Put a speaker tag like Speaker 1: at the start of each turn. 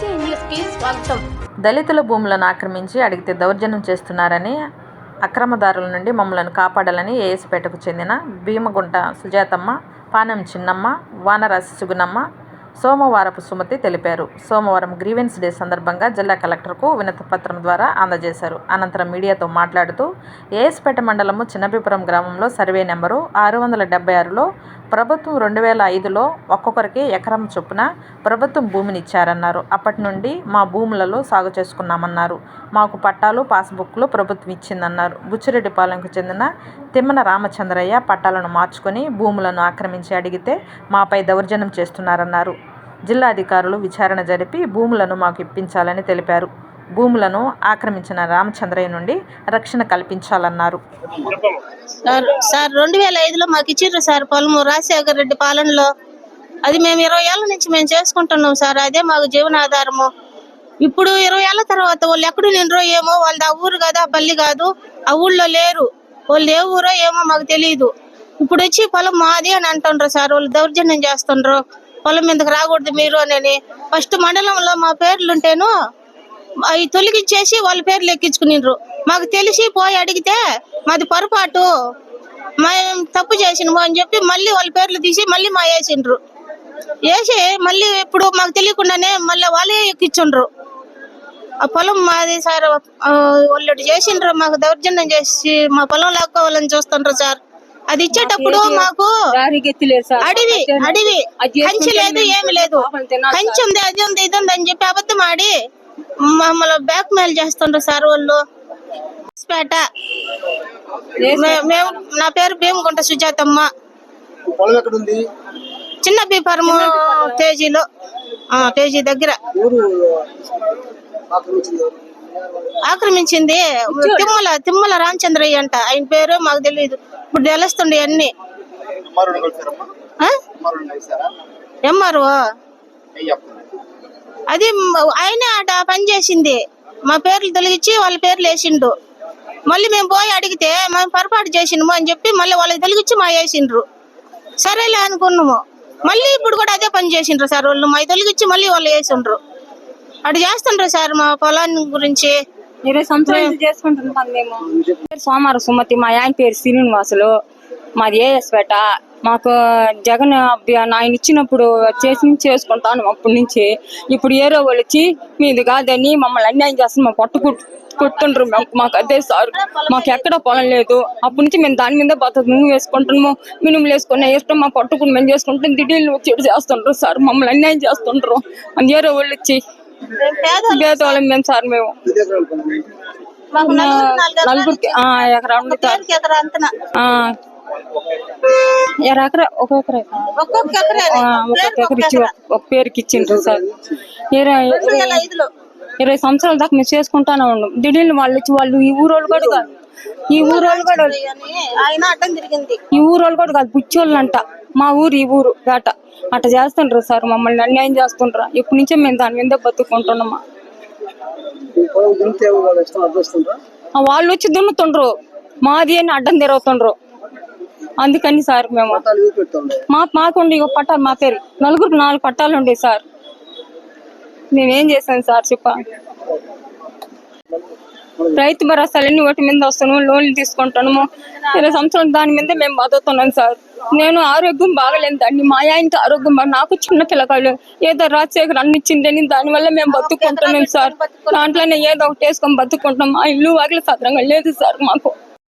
Speaker 1: BC స్వాగతం.
Speaker 2: దళితుల భూములను ఆక్రమించి అడిగితే దౌర్జన్యం చేస్తున్నారని అక్రమదారుల నుండి మమ్మలను కాపాడాలని ఏఎస్పేటకు చెందిన భీమగుంట సుజాతమ్మ పానం చిన్నమ్మ వానరాశి సుగుణమ్మ సోమవారపు సుమతి తెలిపారు. సోమవారం గ్రీవెన్స్ డే సందర్భంగా జిల్లా కలెక్టర్కు వినతిపత్రం ద్వారా అందజేశారు. అనంతరం మీడియాతో మాట్లాడుతూ ఏఎస్పేట మండలము చిన్నపిపురం గ్రామంలో సర్వే నెంబరు ఆరు వందల డెబ్బై ఆరులో ప్రభుత్వం రెండు వేల ఐదులో ఒక్కొక్కరికి ఎకరం చొప్పున ప్రభుత్వం భూమిని ఇచ్చారన్నారు అప్పటి నుండి మా భూములలో సాగు చేసుకున్నామన్నారు. మాకు పట్టాలు పాస్బుక్లు ప్రభుత్వం ఇచ్చిందన్నారు. బుచ్చిరెడ్డిపాలెంకు చెందిన తిమ్మన రామచంద్రయ్య పట్టాలను మార్చుకొని భూములను ఆక్రమించి అడిగితే మాపై దౌర్జన్యం చేస్తున్నారన్నారు. జిల్లా అధికారులు విచారణ జరిపి భూములను మాకు ఇప్పించాలని తెలిపారు. భూములను ఆక్రమించిన రామచంద్రయ్య నుండి రక్షణ కల్పించాలన్నారు.
Speaker 3: సార్ సార్ రెండు వేల ఐదులో మాకు ఇచ్చిర్రు సార్ పొలము. రాజశేఖర రెడ్డి పాలనలో అది మేము ఇరవై ఏళ్ళ నుంచి మేము చేసుకుంటున్నాం సార్. అదే మాకు జీవనాధారము. ఇప్పుడు ఇరవై ఏళ్ళ తర్వాత వాళ్ళు ఎక్కడ నిండ్రో ఏమో వాళ్ళది ఆ ఊరు కాదు ఆ పల్లి కాదు ఆ ఊళ్ళో లేరు. వాళ్ళు ఏ ఊరో ఏమో మాకు తెలియదు ఇప్పుడు వచ్చి పొలం మాది అని అంటుండ్రు సార్. వాళ్ళు దౌర్జన్యం చేస్తుండ్రు. పొలం మీదకి రాకూడదు మీరు అని. ఫస్ట్ మండలంలో మా పేర్లుంటేను అవి తొలగించేసి వాళ్ళ పేర్లు ఎక్కించుకునిండ్రు. మాకు తెలిసి పోయి అడిగితే మాది పొరపాటు మేము తప్పు చేసినాము అని చెప్పి మళ్ళీ వాళ్ళ పేర్లు తీసి మళ్ళీ మా వేసిండ్రు. వేసి మళ్ళీ ఇప్పుడు మాకు తెలియకుండానే మళ్ళీ వాళ్ళే ఎక్కించుండ్రు. ఆ పొలం మాది సార్ వాళ్ళు చేసిండ్రు మాకు దౌర్జన్యం చేసి మా పొలం లాక్కోవాలని చూస్తుండ్రు సార్. అది ఇచ్చేటప్పుడు మాకు అడివి అడివి. కంచి లేదు ఏమి లేదు. కంచి ఉంది అది ఉంది ఇది ఉంది అని చెప్పి అబద్ధం ఆడి మమ్మల్ని బ్యాక్ మెయిల్ చేస్తుండ్రు సార్ వాళ్ళు. పేట. మేము నా పేరు భీమగుంట సుజాతమ్మ.
Speaker 4: పొలం ఎక్కడ ఉంది
Speaker 3: చిన్న బీఫారము తేజీలో ఆ, తేజీ దగ్గర.
Speaker 4: ఆక్రమించింది
Speaker 3: తిమ్మల తిమ్మల రామచంద్రయ్య అంట. ఆయన పేరు మాకు తెలియదు ఇప్పుడు తెలుస్తుండే అన్ని ఎంఆర్ఓ. అది ఆయనే అట పని చేసింది. మా పేర్లు తొలగించి వాళ్ళ పేర్లు వేసిండు మళ్ళీ మేము పోయి అడిగితే మేము పొరపాటు చేసినాము అని చెప్పి మళ్ళీ వాళ్ళకి తొలగించి మా వేసిండ్రు. సరేలే అనుకున్నాము. మళ్ళీ ఇప్పుడు కూడా అదే పని చేసిండ్రు సార్ వాళ్ళు. మా తొలగించి మళ్ళీ వాళ్ళు వేసిండ్రు. అటు చేస్తుండ్రు సార్ మా పొలాన్ని గురించి.
Speaker 5: ఇరవై సంవత్సరాలు ఇది చేసుకుంటున్నాం మేము. సోమారు సుమతి మా ఆయన పేరు శ్రీనివాసులు. మాది ఏఎస్పేట మాకు జగన్ అభ్య- ఆయన ఇచ్చినప్పుడు చేసి చేసుకుంటాను అప్పటి నుంచి. ఇప్పుడు ఏరో వాళ్ళు వచ్చి మీది కాదని మమ్మల్ని అన్యాయం చేస్తున్నారు మా పట్టు కుట్- కుట్టుండ్రు మాకు మాకు అదే సార్. మాకు ఎక్కడ పొలం లేదు. అప్పటి నుంచి మేము దాని మీద బతుకు నువ్వు వేసుకుంటున్నాము. మినుములు వేసుకున్న ఇష్టం మా పట్టుకుని మేము చేసుకుంటాం. దిడీలు వచ్చి ఇటు చేస్తుండ్రు సార్. మమ్మల్ని అన్యాయం చేస్తుండ్రు. అని ఏరో వాళ్ళు వచ్చి
Speaker 3: పేదవాళ్ళం
Speaker 5: మేము సార్ మేము. నలుగురికి ఆ, ఎకరా
Speaker 3: ఎకరా
Speaker 5: ఒక ఎకరా
Speaker 3: ఒక్కొక్క ఎకరా
Speaker 5: ఆ, ఒక్కొక్క ఎకర ఇచ్చి ఒక- పేరుకి ఇచ్చిండ్రు సార్. ఇరవై ఇరవై సంవత్సరాల దాకా మేము చేసుకుంటానే ఉన్నాం. దిడీలు వాళ్ళు వచ్చి వాళ్ళు ఈ ఊరోళ్ళు కూడా కాదు. ఈ ఊరోళ్ళు కూడా
Speaker 3: ఆయన అడ్డం తిరిగింది.
Speaker 5: ఈ ఊరోళ్ళు కూడా కాదు బుచ్చోళ్ళు అంట మా ఊరు ఈ ఊరు వేట. అట్ట చేస్తుండ్రు సార్ మమ్మల్ని అన్యాయం చేస్తుండ్రు. ఇప్పటి నుంచే మేము దాని మీద బతుకుంటున్నామా.
Speaker 4: వాళ్ళు
Speaker 5: వచ్చి దున్నుతుండ్రు. మాది అని అడ్డం తిరుగుతుండ్రు. అందుకని సార్ మేము మా మాకుండి ఒక పట్టాలు మా పేరు. నలుగురు నాలుగు పట్టాలు ఉండే సార్. మేమేం చేసాం సార్ చెప్ప రైతు భరోసాలన్నీ వాటి మీద వస్తున్నాము లోన్లు తీసుకుంటున్నాము ఇరవై సంవత్సరాలు దాని మీద మేము బతుకుతున్నాం సార్. నేను ఆరోగ్యం బాగలేదు దాన్ని మా ఆయనకి ఆరోగ్యం బాగా నాకు చిన్న పిల్లకాయలు ఏదో రాజశేఖర్ అన్ని ఇచ్చిందని దానివల్ల మేము బతుకుంటున్నాం సార్. దాంట్లోనే ఏదో ఒకటి వేసుకొని బతుకుంటాం మా ఇల్లు వాకిలి సత్రంగా లేదు సార్ మాకు.